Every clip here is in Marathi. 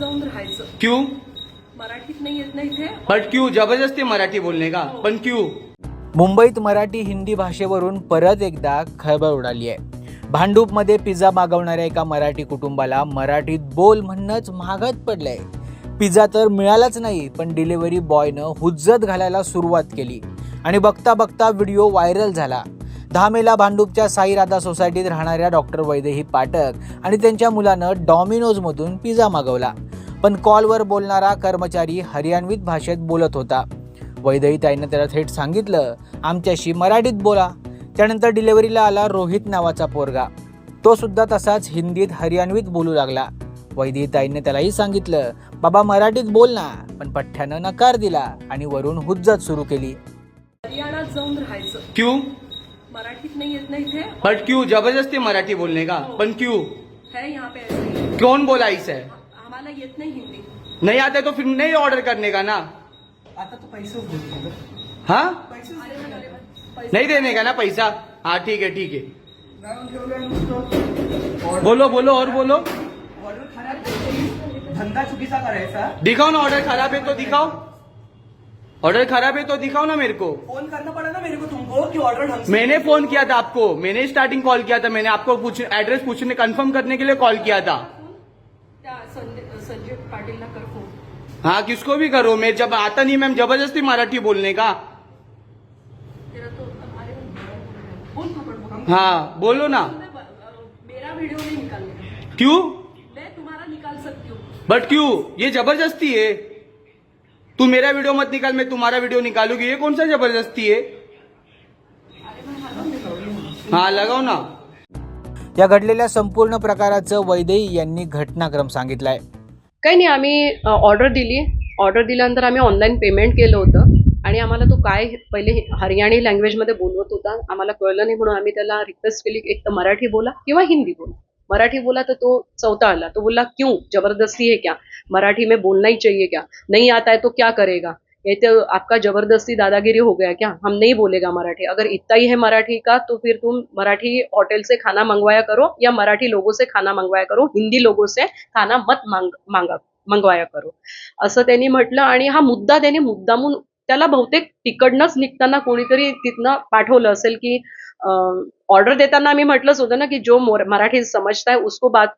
जाऊन राहायचं. क्यों? मराठीत नाही येत इथे? बट क्यों? जबरदस्ती मराठी बोलने का? पण क्यों? मुंबईत मराठी हिंदी भाषेवरून परत एकदा खळबळ उडाली आहे. भांडूपमध्ये पिझ्झा मागवणाऱ्या एका मराठी कुटुंबाला मराठीत बोल म्हणणंच महागात पडलंय. पिझ्झा तर मिळालाच नाही पण डिलिव्हरी बॉयनं हुज्जत घालायला सुरुवात केली. आणि बघता बघता व्हिडिओ व्हायरल झाला. दहा मेला भांडूपच्या साईराधा सोसायटीत राहणाऱ्या डॉक्टर वैदेही पाठक आणि त्यांच्या मुलानं डॉमिनोजमधून पिझ्झा मागवला. पण कॉलवर बोलणारा कर्मचारी हरियाणवीत भाषेत बोलत होता. वैदही ताईनं त्याला थेट सांगितलं आमच्याशी मराठीत बोला. त्यानंतर डिलिव्हरीला आला रोहित नावाचा पोरगा. तो सुद्धा तसाच हिंदीत हरियाणवीत बोलू लागला. वैदिही ताईने त्यालाही सांगितलं बाबा मराठीत बोल ना. पण पठ्ठ्यानं नकार दिला आणि वरून हुज्जत सुरू केली. हरियाणात जाऊन राहायचं. क्यों? मराठीत नहीं येत नाही इथे बट क्यों? ज़बरदस्ती मराठी बोलने का। पण क्यों? है यहाँ पे ऐसे कौन बोला इसे? हमारा येत नाही हिंदी। नहीं आता तो फिर नहीं ऑर्डर करने का ना? आता तो बोलतो हाँ. पैसे- नहीं देने का ना पैसा? हाँ ठीक है ठीक है। नुसतं बोलो बोलो और बोलो। ऑर्डर खराब. धंदा चुकीचा करायचा दिखाओ ना ऑर्डर खराब है तो दिखाओ। ऑर्डर खराब है तो दिखाओ ना मेरे को। फ़ोन करना पड़ा ना मेरे को तुमको कि ऑर्डर मैंने फ़ोन किया था आपको। मैंने स्टार्टिंग कॉल किया था। मैंने आपको पूछ एड्रेस पूछने कंफर्म करने के लिए कॉल किया था। संजय संजय पाटीलला कर फ़ोन? हाँ किसको भी करो। मैं जब आता नहीं मैम ज़बरदस्ती मराठी बोलने का। तो बोल हाँ। बोलो ना। मेरा वीडियो नहीं निकालने क्यों? मैं तुम्हारा निकाल सकती हूँ। बट क्यों? ये ज़बरदस्ती है। तू मेरा वीडियो मत निकाल मैं तुम्हारा वीडियो निकालूंगी. ये कौन सा जबरदस्ती है? हाँ लगाओ ना. या घडलेल्या संपूर्ण प्रकाराचं वैदेही यांनी घटनाक्रम सांगितलाय. काही नाही आम्ही ऑर्डर दिली. ऑर्डर दिल्यानंतर आम्ही ऑनलाईन पेमेंट केलं होतं. आणि आम्हाला तो काय पहिले हरियाणी लँग्वेजमध्ये बोलवत होता. आम्हाला कळलं नाही म्हणून आम्ही त्याला रिक्वेस्ट केली एक तर मराठी बोला किंवा हिंदी बोला. मराठी बोला तर तो चौथा आला. तो बोला क्यों? ज़बरदस्ती है क्या? मराठी में बोलना ही चाहिए क्या? नहीं आता है तो क्या करेगा? ये तो आपका ज़बरदस्ती दादागिरी हो गया क्या? हम नहीं बोलेगा मराठी। अगर इतना ही है मराठी का तो फिर तुम मराठी होटल से खाना मंगवाया करो या मराठी लोगों से खाना मंगवाया करो, हिंदी लोगों से खाना मत मांग, मांगा, मंगवाया करो. असं त्यांनी म्हटलं आणि हा मुद्दा त्याने मुद्दामून त्याला बहुतेक तिकडनंच निघताना कोणीतरी तिथनं पाठवलं असेल की ऑर्डर देताना आम्ही म्हटलंच होतं ना की जो मोर- मराठी समजताय उसको बात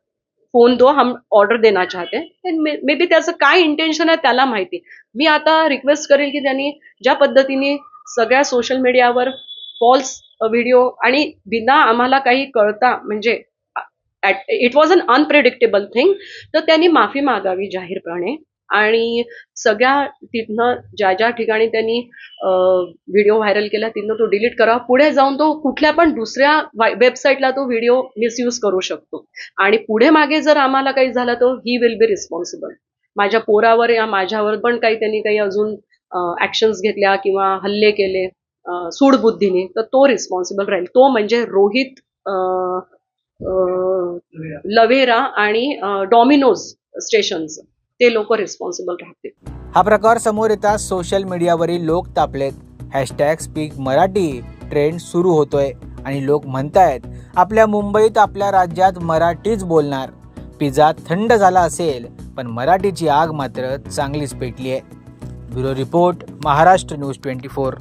फोन दो हम ऑर्डर देना चाहते मे बी त्याचं काय इंटेन्शन आहे त्याला माहिती. मी आता रिक्वेस्ट करेल की त्यांनी ज्या पद्धतीने सगळ्या सोशल मीडियावर फॉल्स व्हिडिओ आणि बिना आम्हाला काही कळता म्हणजे it was un unpredictable thing तर त्यांनी माफी मागावी जाहीरपणे. आणि सगळ्या तिथनं ज्या ज्या ठिकाणी त्यांनी व्हिडिओ व्हायरल केला तिथनं तो डिलीट करा पुढे जाऊन तो कुठल्या पण दुसऱ्या वेबसाईटला तो व्हिडिओ मिसयूज करू शकतो. आणि पुढे मागे जर आम्हाला काही झालं तर ही विल बी रिस्पॉन्सिबल माझ्या पोरावर या माझ्यावर पण काही त्यांनी काही अजून ऍक्शन्स घेतल्या किंवा हल्ले केले सूडबुद्धीने तर तो रिस्पॉन्सिबल राहील. तो म्हणजे रोहित लवेरा आणि डॉमिनोज स्टेशनचं ते लोक रिस्पॉन्सिबल राहतील. हा प्रकार समोर येताच सोशल मीडियावरील लोक तापलेत. हॅशटॅग स्पीक मराठी ट्रेंड सुरू होतोय. आणि लोक म्हणतायत आपल्या मुंबईत आपल्या राज्यात मराठीच बोलणार. पिझ्झा थंड झाला असेल पण मराठीची आग मात्र चांगलीच पेटली आहे bureau report Maharashtra news twenty four.